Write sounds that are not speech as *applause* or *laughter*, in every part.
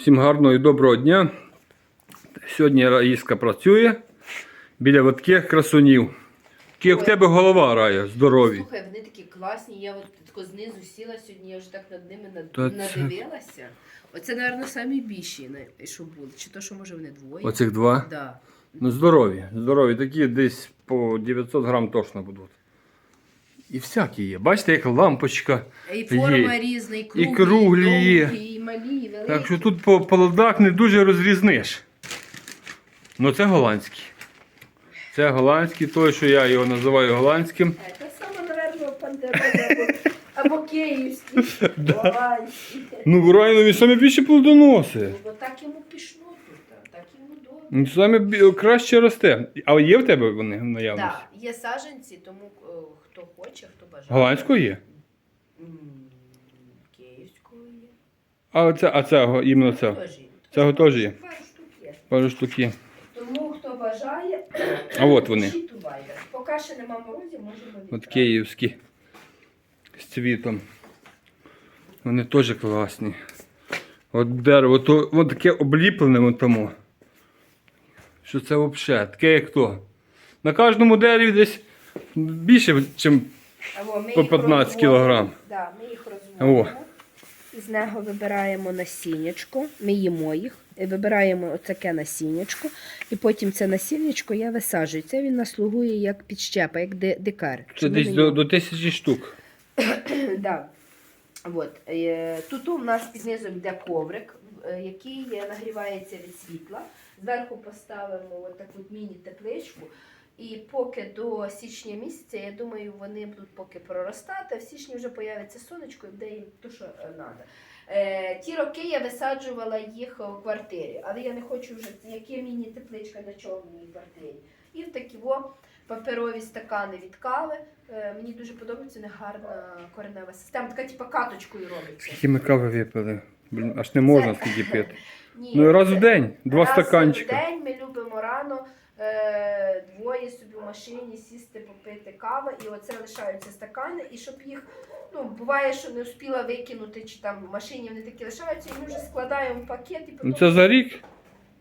Всім гарного і доброго дня. Сьогодні Раїска працює біля таких красунів. Як в тебе голова рає, здорові. Слухай, вони такі класні. Я от тако знизу сіла сьогодні, я вже так над ними над... Та це- надивилася. Оце, напевно, самі більші, що були. Чи то, що може вони двоє? Оцих два. Да. Ну, здорові, здорові. Такі десь по 900 грам точно будуть. І всякі є. Бачите, як лампочка. І форма Є. різна, і круглі, круглі і, є. довгі, і малі, і великі. Так що тут по плодах не дуже розрізниш. Ну це голландський. Це голландський, той, що я його називаю голландським. Це саме, напевно, пантерони або, або київські. *laughs* Ну, в Райнові саме більше плодоноси. Ну, бо так йому пішло тут, так йому добре. Ну, Саме бі- краще росте. А є в тебе вони в наявності? Так, є саджанці, тому е, хто хоче, хто бажає. Голландського є. М, Київського є. А це, а це іменно це. Цього теж є. Пару штук є. Пару штук є. Тому хто бажає, А от вони. пишіть у Viber. Поки ще нема морозів, можемо От відправити. київські. З цвітом. Вони теж класні. От дерево, то от таке обліплене от тому. Що це взагалі? Таке як то. На кожному дереві десь більше, ніж Або ми по їх 15 розводимо. кілограм. Да, ми їх розводимо. О. З нього вибираємо насіннячко, ми їмо їх, і вибираємо оцяке насіннячко, і потім це насіннячко я висаджую. Це він нас слугує як підщепа, як ди- дикар. це десь до, його- до тисячі штук. *clears throat* Да. От. е, Тут у нас низом йде коврик, е, який е, нагрівається від світла. Зверху поставимо от таку міні-тепличку. І поки до січня місяця, я думаю, вони будуть поки проростати. В січні вже появиться сонечко і буде їм то, що треба. Е, ті роки я висаджувала їх у квартирі, але я не хочу вже, яке міні-тепличка мені в квартирі. І в такі во паперові стакани від кави. Е, мені дуже подобається, не гарна коренева система. Така типу каточкою робиться. Скільки ми кави випили? Блін, аж не можна скільки пити. *laughs* Ні, Ну раз це- в день, два раз стаканчика. в день ми любимо рано е, двоє собі в машині сісти, попити кави, і оце лишаються стакани, і щоб їх, ну, буває, що не успіла викинути, чи там в машині вони такі лишаються, і ми вже складаємо в пакет і Ну це за рік?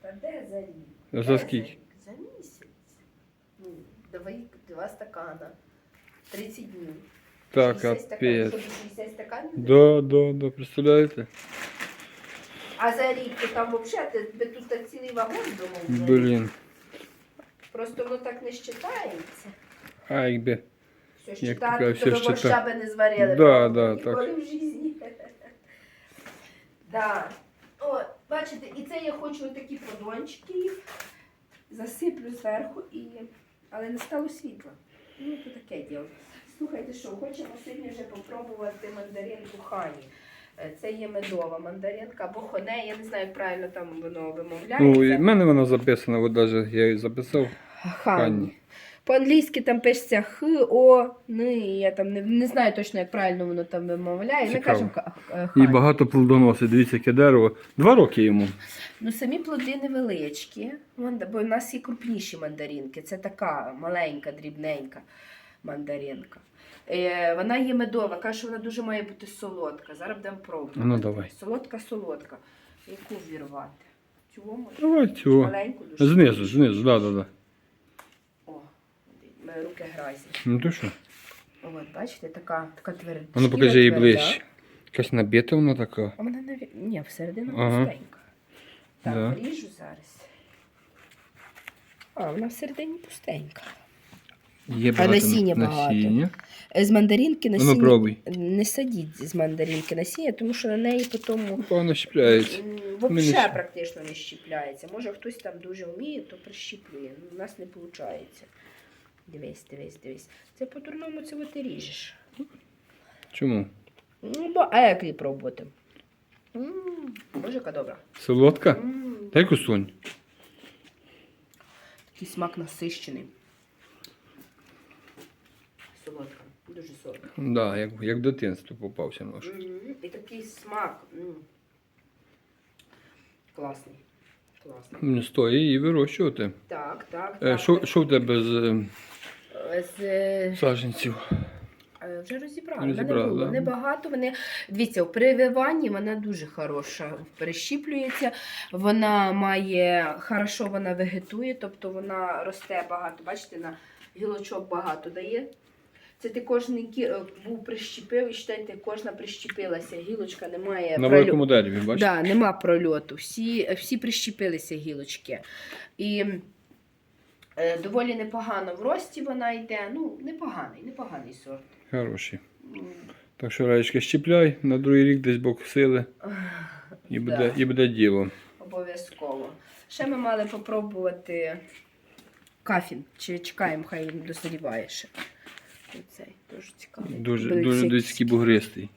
Та де за рік? За скільки? За місяць. Ну, два, два стакана. 30 днів. Так, 60 стаканів. капець. Що, 60 стаканів? Да, да, да, представляєте? А за рік то там взагалі ти, тут цілий вагон думав. Блін. Просто воно так не щитається. А якби. Все Як щитати, така, то ви щита- би не зварили. Да, да, Ніколи так. в житті. *laughs* Да. О, бачите, і це я хочу такі подончики. Засиплю зверху, і... але не стало світла. Ну, то таке діло. Слухайте, що, хочемо сьогодні вже попробувати мандаринку хані. Е, Це є медова мандаринка або хоне, я не знаю, як правильно там воно вимовляється. Ну, в мене воно записано, от навіть я її записав. Хані. По-англійськи там пишеться Х, О, Н, я там не, не знаю точно, як правильно воно там вимовляє. Ми Цікаво. кажемо е, І багато плодоносить. Дивіться, яке дерево. Два роки йому. Ну, самі плоди невеличкі, Манда- бо в нас є крупніші мандаринки. Це така маленька, дрібненька мандаринка. Е, вона є медова, каже, що вона дуже має бути солодка. Зараз будемо пробувати. Ну, давай. Солодка, солодка. Яку вірвати? Цю може? Давай цього. Маленьку дуже. Знизу, знизу, да, да, да. Мене руки грязні. Ну то що? От, бачите, така, така тверда. А ну покажи її ближче. Якась набита вона така. А вона навіть. Ні, всередину Ага. пустенька. Так, Да. ріжу зараз. А, вона всередині пустенька. Є А насіння багато. насіння. Е, З мандаринки Ну, насіння. пробуй. Не садіть з мандаринки насіння, тому що на неї потім Погано щіпляється. Ми не взагалі практично не щіпляється. Може хтось там дуже вміє, то прищіплює. Ну, У нас не виходить. Дивись, дивись, дивись. Це по-дурному от і ріжеш. Чому? Ну, бо, а як її пробувати? М, Боже, яка добра. Солодка? Дай кусунь. Такий смак насищений. Солодка, дуже солодка. Да, як, як в дитинство попався нож. І такий смак. м. Класний. Класний. Не стоїть її вирощувати. Так, так. Е, так. Що що в тебе з е, З, е. Е, Вже розібрали. Мене було да. небагато. Вони дивіться, у прививанні вона дуже хороша. Перещіплюється. Вона має хорошо, вона вегетує, тобто вона росте багато. Бачите, на гілочок багато дає. Це ти кожен був прищепив і считайте, кожна прищепилася. Гілочка немає На прольоту. великому дереві, бачите? Да, нема прольоту. Всі, всі прищепилися гілочки. І доволі непогано в рості вона йде. Ну, непоганий, непоганий сорт. Хороший. Так що раєчка щіпляй, на другий рік десь Бог сили і буде, Да. і буде діло. Обов'язково. Ще ми мали попробувати кафін. Чи чекаємо, хай він дозріває ще. Оцей дуже цікавий. Дуже, дуже всякі- бугристий.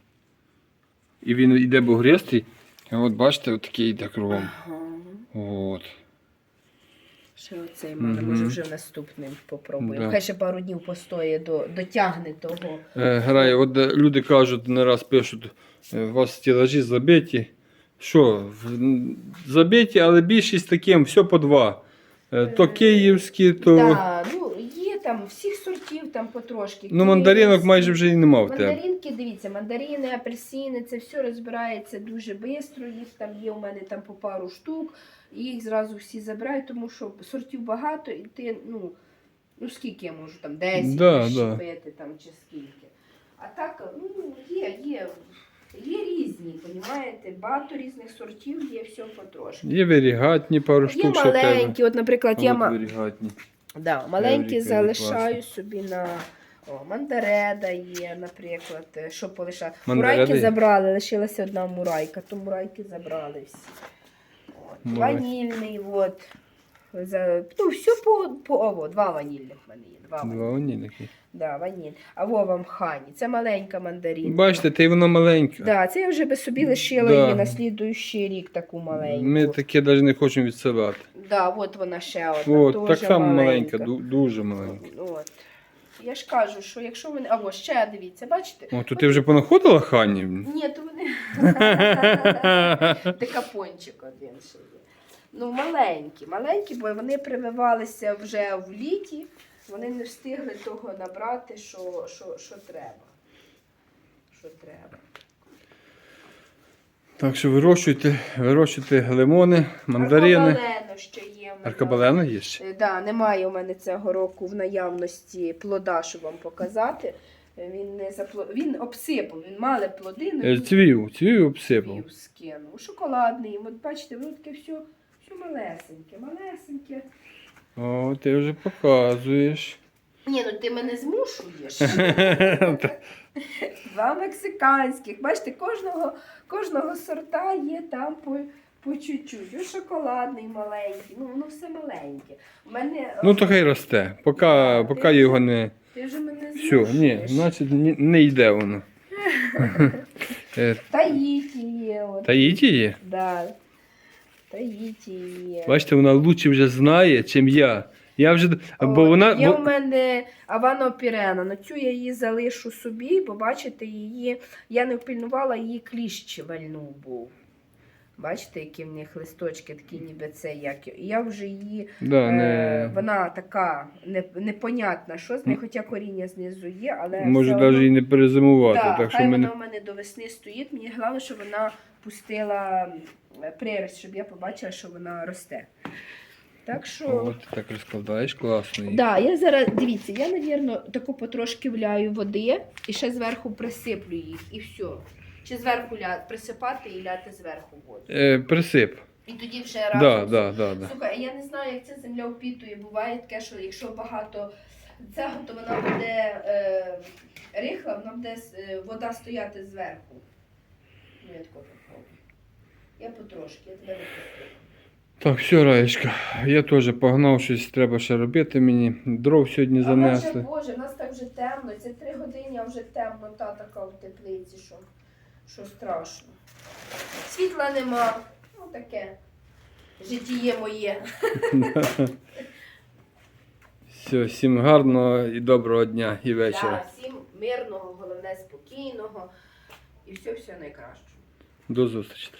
І він йде бугристий, а от бачите, от такий йде кругом. Ага. Ще оцей мали, Мгм. може вже наступним попробуємо. Да. Хай ще пару днів постоє, до, дотягне того. Е, Грає, от е, люди кажуть, не раз пишуть, е, у вас стілажі забиті. Що, в- м, забиті, але більшість таким, все по два. Е, То київські, то. Да, всіх сортів там потрошки. Ну, мандаринок майже вже і нема в тебе. Мандаринки, дивіться, мандарини, апельсини, це все розбирається дуже швидко. Їх там є у мене там по пару штук, і їх зразу всі забирають, тому що сортів багато, і ти, ну, ну скільки я можу, там 10 Да, прищепити, там, чи скільки. А так, ну, є, є, є різні, понімаєте? Багато різних сортів, є все потрошки. Є варігатні пару Є штук, тебе. маленькі, от, наприклад, я ма... варігатні. Да, маленькі Евріка, залишаю класно. собі на о, мандареда є, наприклад, е, що полишаю. Мурайки забрали, лишилася одна мурайка, то мурайки забрали всі. От. Ванільний, от. За, ну, все по, по ово, два ванільних в мене є. Два, Два ванільних. ванільники. Да, ваніль. А во вам хані. Це маленька мандаринка. Бачите, та й вона маленька. Да, це я вже би собі лишила Да. її на слідуючий рік таку маленьку. Ми таке навіть не хочемо відсилати. Да, от вона ще одна. От, теж так само маленька. маленька, ду- дуже маленька. От. Я ж кажу, що якщо вони. Або ще дивіться, бачите? О, то ти вже понаходила хані? Ні, то вони. *laughs* *laughs* Декапончик один ще є. Ну, маленькі, маленькі, бо вони прививалися вже в літі, вони не встигли того набрати, що, що, що треба. Що треба. Так що вирощуйте, вирощуйте лимони, мандарини. Аркабалено ще є. Аркабалена є ще? Е, Да, немає у мене цього року в наявності плода, щоб вам показати. Е, Він не запло... він обсипав, він мали плоди, ну, Е, Цвів, цвів обсипав. Пів скинув. Шоколадний. От бачите, воно таке все, все малесеньке, малесеньке. О, ти вже показуєш. Ні, ну ти мене змушуєш. *laughs* Два мексиканських. Бачите, кожного, кожного сорта є там по, по чуть-чуть. Ось шоколадний маленький, ну воно все маленьке. У мене, Ну то хай росте, поки, поки його не. ти вже мене Все, ні, значить ні- не йде воно. *laughs* Е, Таїті є. Таїті є? Да. Таїті. Бачите, вона лучше вже знає, чим я. Я вже. Бо вона. Є бо- у мене Авано Пірена. На цю я її залишу собі, бо бачите, її я не впільнувала, її кліщ вальнув був. Bачите, які в них листочки такі, ніби це як. І я вже її, Да, е, не... вона така не, непонятна, що з нею, хоча коріння знизу є, але. Може навіть і не перезимувати. Да, так що хай мене. вона у мене до весни стоїть. Мені головне, щоб вона пустила приріст, щоб я побачила, що вона росте. Так що. От, ти так розкладаєш, класно. її. Да, я зараз, дивіться, я, навірно, таку потрошки вляю води і ще зверху присиплю їх, і все. Чи зверху ля... присипати і ляти зверху воду. Е, присип. І тоді вже разом. Да, да, да, да. Слухай, я не знаю, як ця земля впітує. Буває таке, що якщо багато цього, то вона буде е, рихла, вона буде е, вода стояти зверху. Ну, я тако попробую. Я потрошки, я тебе не пустила. Так, все, Раєчка, я теж погнав, щось треба ще робити мені. Дров сьогодні А в вже. Боже, в нас так вже темно. Це три години, а вже темнота така в теплиці, що, що страшно. Світла нема. Ну таке. Житіє моє. Все, всім гарного і доброго дня і вечора. Да, всім мирного, головне спокійного і все, все найкраще. До зустрічі.